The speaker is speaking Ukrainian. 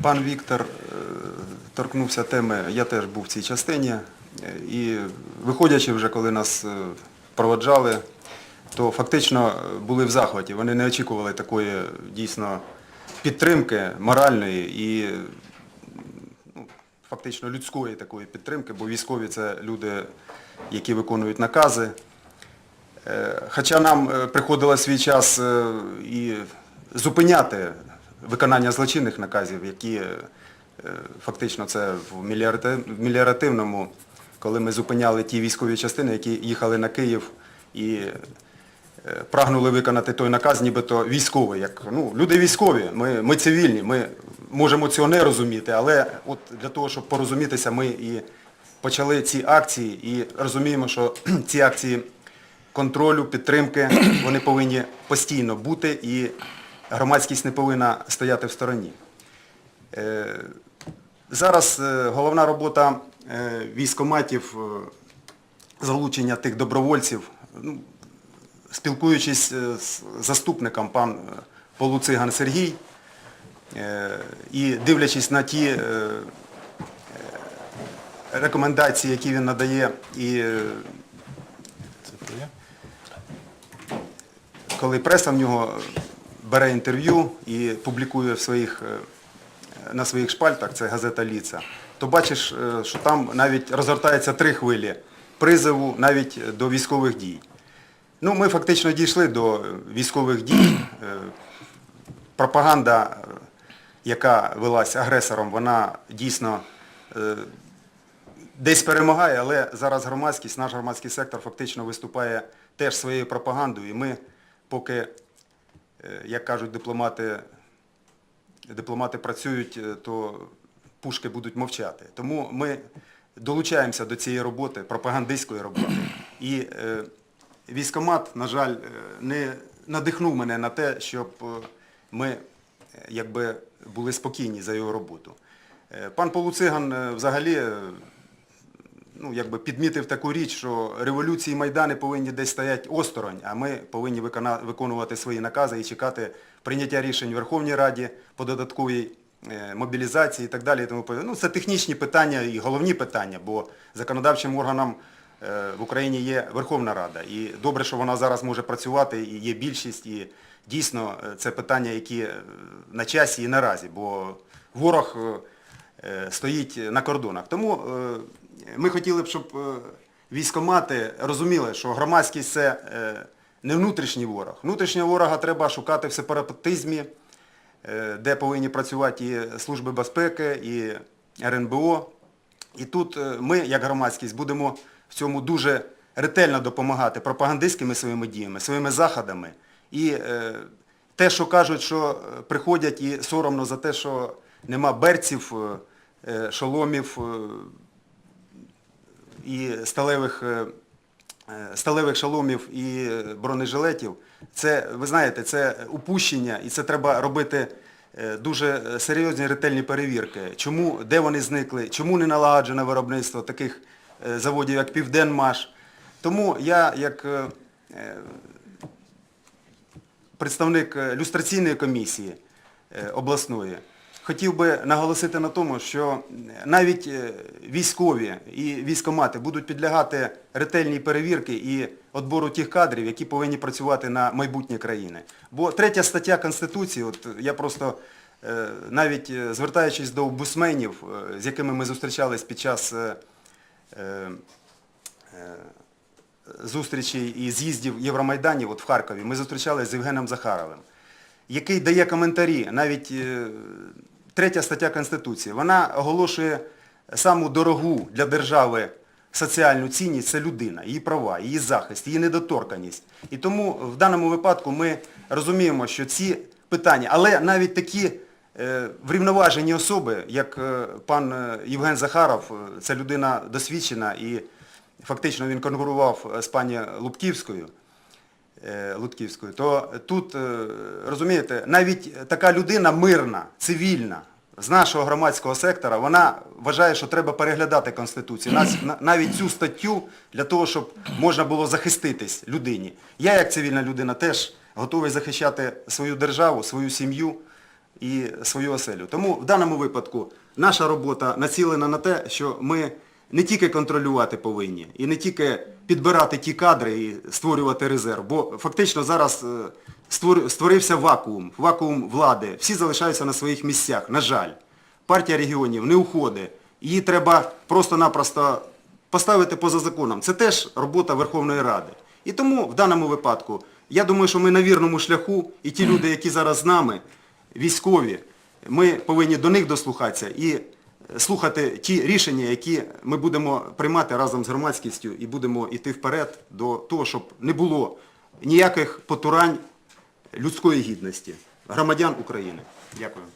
Пан Віктор е, торкнувся теми, я теж був в цій частині. Е, І виходячи вже, коли нас е, проводжали, то фактично були в захваті. Вони не очікували такої дійсно підтримки моральної і ну, фактично людської такої підтримки, бо військові це люди, які виконують накази. Хоча нам приходило свій час і зупиняти виконання злочинних наказів, які е, фактично це в меліоративному, коли ми зупиняли ті військові частини, які їхали на Київ і е, прагнули виконати той наказ, нібито військовий. Як, ну, люди військові, ми, ми цивільні, ми можемо цього не розуміти, але от для того, щоб порозумітися, ми і почали ці акції і розуміємо, що ці акції контролю, підтримки, вони повинні постійно бути і громадськість не повинна стояти в стороні. Е, Зараз е, головна робота е, військоматів, залучення тих добровольців, ну, спілкуючись з заступником пан Полуциган Сергій і дивлячись на ті рекомендації, які він надає, і коли преса в нього бере інтерв'ю і публікує в своїх, е, на своїх шпальтах, це газета Ліца, то бачиш, е, що там навіть розгортається три хвилі призову навіть до військових дій. Ну, ми фактично дійшли до е, військових дій. Е, Пропаганда, е, яка велась агресором, вона дійсно е, десь перемагає, але зараз громадськість, наш громадський сектор фактично виступає теж своєю пропагандою. І ми поки, е, як кажуть дипломати, дипломати працюють, е, то пушки будуть мовчати. Тому ми долучаємося до цієї роботи, пропагандистської роботи. І е, військомат, на жаль, е, не надихнув мене на те, щоб е, ми е, якби були спокійні за його роботу. Е, Пан Полуциган е, взагалі е, ну, якби підмітив таку річ, що революції Майдани повинні десь стояти осторонь, а ми повинні виконувати свої накази і чекати прийняття рішень в Верховній Раді по додатковій е, мобілізації і так далі. Тому ну, це технічні питання і головні питання, бо законодавчим органом е, в Україні є Верховна Рада. І добре, що вона зараз може працювати, і є більшість, і дійсно е, це питання, які на часі і наразі, бо ворог стоїть на кордонах. Тому ми хотіли б, щоб е, військомати розуміли, що громадськість це е, не внутрішній ворог. Внутрішнього ворога треба шукати в сепаратизмі, е, де повинні працювати і Служби безпеки, і РНБО. І тут ми, як громадськість, будемо в цьому дуже ретельно допомагати пропагандистськими своїми діями, своїми заходами. І те, що кажуть, що приходять і соромно за те, що нема берців, шоломів і сталевих, е, е, сталевих шоломів і бронежилетів, це, ви знаєте, це упущення, і це треба робити е, дуже серйозні ретельні перевірки. Чому, де вони зникли, чому не налагоджене виробництво таких заводів, як Південмаш. Тому я, як представник люстраційної комісії обласної, хотів би наголосити на тому, що навіть е, військові і військомати будуть підлягати ретельній перевірки і відбору тих кадрів, які повинні працювати на майбутнє країни. Бо третя стаття Конституції, от я просто е, навіть е, звертаючись до бусменів, з якими ми зустрічались під час зустрічей і з'їздів Євромайданів от в Харкові, ми зустрічалися з Євгеном Захаровим, який дає коментарі, навіть третя стаття Конституції, вона оголошує саму дорогу для держави соціальну цінність це людина, її права, її захист, її недоторканність. І тому в даному випадку ми розуміємо, що ці питання, але навіть такі е, врівноважені особи, як е, пан е, Євген Захаров, це людина досвідчена і фактично він конкурував з пані Лубківською, е, Лутківською, то тут, е, розумієте, навіть така людина мирна, цивільна, з нашого громадського сектора, вона вважає, що треба переглядати Конституцію. Навіть цю статтю для того, щоб можна було захиститись людині. Я, як цивільна людина, теж готовий захищати свою державу, свою сім'ю, і свою оселю. Тому в даному випадку наша робота націлена на те, що ми не тільки контролювати повинні, і не тільки підбирати ті кадри і створювати резерв, бо фактично зараз е, створився вакуум, вакуум влади. Всі залишаються на своїх місцях, на жаль. Партія регіонів не уходить. Її треба просто-напросто поставити поза законом. Це теж робота Верховної Ради. І тому в даному випадку я думаю, що ми на вірному шляху, і ті люди, які зараз з нами, військові, ми повинні до них дослухатися і слухати ті рішення, які ми будемо приймати разом з громадськістю і будемо йти вперед до того, щоб не було ніяких потурань людської гідності громадян України. Дякую.